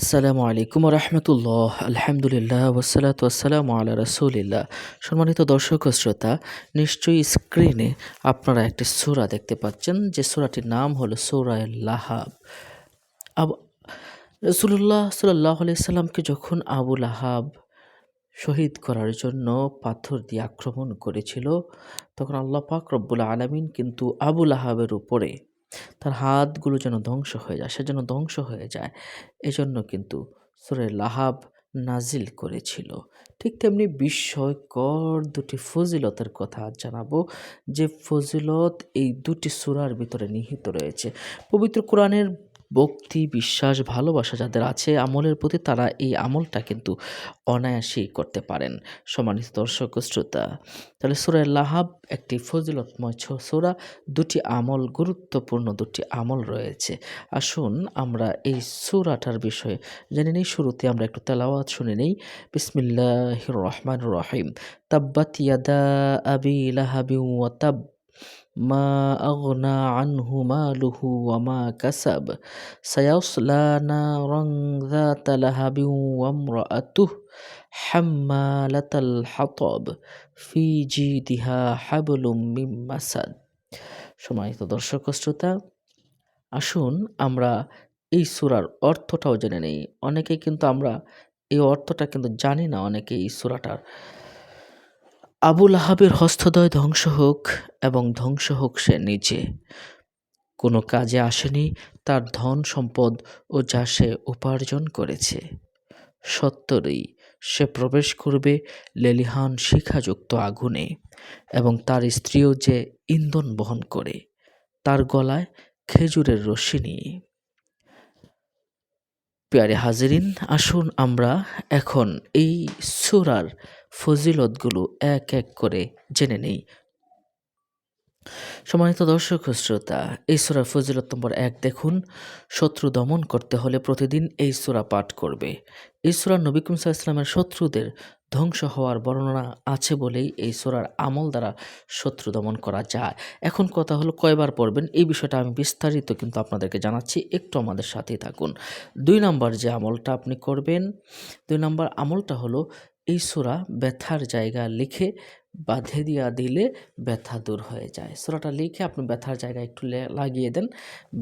আসসালামু আলাইকুম রহমতুল্লাহ আলহামদুলিল্লাহ ওসালাত ওয়াসালাম আলা রসুলিল্লাহ। সম্মানিত দর্শক ও শ্রোতা, নিশ্চয়ই স্ক্রিনে আপনারা একটি সূরা দেখতে পাচ্ছেন, যে সূরাটির নাম হলো সূরায় লাহাব। রসুল্লাহ সাল্লাহ সাল্লামকে যখন আবু লাহাব শহীদ করার জন্য পাথর দিয়ে আক্রমণ করেছিল, তখন আল্লাহ পাক রব্বুল আলমিন কিন্তু আবু লাহাবের উপরে তার হাতগুলো যেন ধ্বংস হয়ে যায়, সে যেন ধ্বংস হয়ে যায়। এজন্য কিন্তু সুরে লাহাব নাজিল করেছিল। ঠিক তেমনি বিস্ময়কর দুটি ফজিলতের কথা জানাব, যে ফজিলত এই দুটি সুরার ভিতরে নিহিত রয়েছে। পবিত্র কোরআনের ভক্তি, বিশ্বাস, ভালোবাসা যাদের আছে, আমলের প্রতি তারা এই আমলটা কিন্তু অনায়াসেই করতে পারেন। সম্মানিত দর্শক শ্রোতা, তাহলে সুরায় লাহাব একটি ফজিলতময় সুরা, দুটি আমল, গুরুত্বপূর্ণ দুটি আমল রয়েছে। আসুন আমরা এই সুরাটার বিষয়ে জেনে নিই, শুরুতে আমরা একটু তেলাওয়াত শুনে নিই। বিসমিল্লাহ রহমান রহিম। তাব্বাত ইয়াদা আবি লাহাবি ওয়া ما أغنى عنه ماله وما كسب سيصلى نارا ذات لهب وامرأته حمالة الحطب في جيدها حبل من مسد সম্মানিত দর্শক শ্রোতা আসুন আমরা এই সুরার অর্থটাও জেনে নেই অনেকে কিন্তু আমরা এই অর্থটা কিন্তু জানি না অনেকে এই সুরাটার আবুল আহাবের হস্তদয় ধ্বংস হোক এবং ধ্বংস হোক সে নিজে। কোনো কাজে আসেনি তার ধন সম্পদ ও যা সে উপার্জন করেছে। সত্তরেই সে প্রবেশ করবে লেলিহান শিখাযুক্ত আগুনে এবং তার স্ত্রীও যে ইন্ধন বহন করে, তার গলায় খেজুরের রশ্মি নিয়ে। পেয়ারে হাজিরিন, আসুন আমরা এখন এই সুরার ফজিলতগুলো এক এক করে জেনে নেই। সম্মানিত দর্শক শ্রোতা, এই সুরা ফজিলত নম্বর এক দেখুন। শত্রু দমন করতে হলে প্রতিদিন এই সুরা পাঠ করবে। এই সুরা নবিকুম ইসলামের শত্রুদের ধ্বংস হওয়ার বর্ণনা আছে বলেই এই সুরার আমল দ্বারা শত্রু দমন করা যায়। এখন কথা হলো কয়বার পড়বেন? এই বিষয়টা আমি বিস্তারিত কিন্তু আপনাদেরকে জানাচ্ছি। একটু আমাদের সাথেই থাকুন। দুই নম্বর যে আমলটা আপনি করবেন, দুই নম্বর আমলটা হলো এই সুরা ব্যথার জায়গা লিখে বাঁধে দিয়া দিলে ব্যথা দূর হয়ে যায়। সুরাটা লিখে আপনি ব্যথার জায়গায় একটু লাগিয়ে দেন,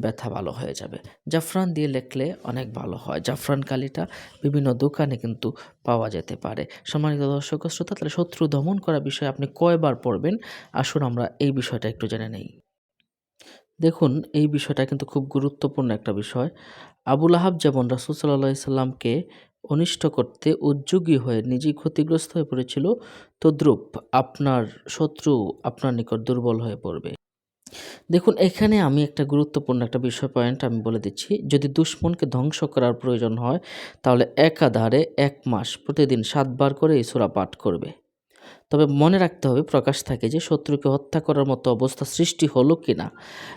ব্যথা ভালো হয়ে যাবে। জাফরান দিয়ে লেখলে অনেক ভালো হয়। জাফরান কালিটা বিভিন্ন দোকানে কিন্তু পাওয়া যেতে পারে। সম্মানিত দর্শক শ্রোতা, তাহলে শত্রু দমন করা বিষয়ে আপনি কয়বার পড়বেন? আসুন আমরা এই বিষয়টা একটু জেনে নেই। দেখুন, এই বিষয়টা কিন্তু খুব গুরুত্বপূর্ণ একটা বিষয়। আবুল আহাব যেমন রাসুল সাল্লাহ অনিষ্ট করতে উদ্যোগী হয়ে নিজেই ক্ষতিগ্রস্ত হয়ে পড়েছিল, তদ্রূপ আপনার শত্রু আপনার নিকট দুর্বল হয়ে পড়বে। দেখুন, এখানে আমি একটা গুরুত্বপূর্ণ একটা বিষয় পয়েন্ট আমি বলে দিচ্ছি। যদি দুশ্মনকে ধ্বংস করার প্রয়োজন হয়, তাহলে একাধারে এক মাস, প্রতিদিন সাতবার করে এই সুরা পাঠ করবে। তবে মনে রাখতে হবে, প্রকাশ থাকে যে শত্রুকে হত্যা করার মতো অবস্থা সৃষ্টি হলো কিনা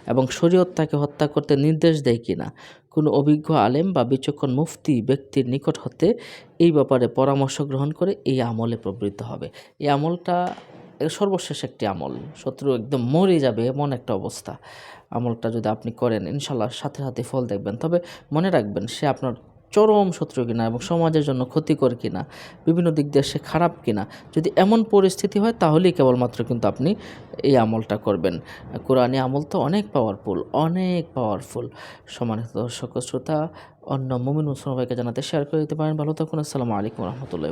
এবং শরীয়ত তাকে হত্যা করতে নির্দেশ দেয় কিনা। কোনো অভিজ্ঞ আলেম বা বিচক্ষণ মুফতি ব্যক্তির নিকট হতে এই ব্যাপারে পরামর্শ গ্রহণ করে এই আমলে প্রবৃত্ত হবে। এই আমলটা সর্বশেষ একটি আমল। শত্রু একদম মরে যাবে এমন একটা অবস্থা। আমলটা যদি আপনি করেন ইনশাল্লাহ সাথে সাথে ফল দেখবেন। তবে মনে রাখবেন, সে আপনার চরম শত্রু কিনা এবং সমাজের জন্য ক্ষতিকর কিনা, বিভিন্ন দিক দিয়ে সে খারাপ কিনা, যদি এমন পরিস্থিতি হয় তাহলেই কেবলমাত্র কিন্তু আপনি এই আমলটা করবেন। কোরআনি আমল তো অনেক পাওয়ারফুল অনেক পাওয়ারফুল সমানিত দর্শক শ্রোতা, অন্য মমিন মুসলমান ভাইকে জানাতে শেয়ার করে দিতে পারেন। ভালো থাকুন, আসসালামু আলাইকুম রহমতুল্লাহ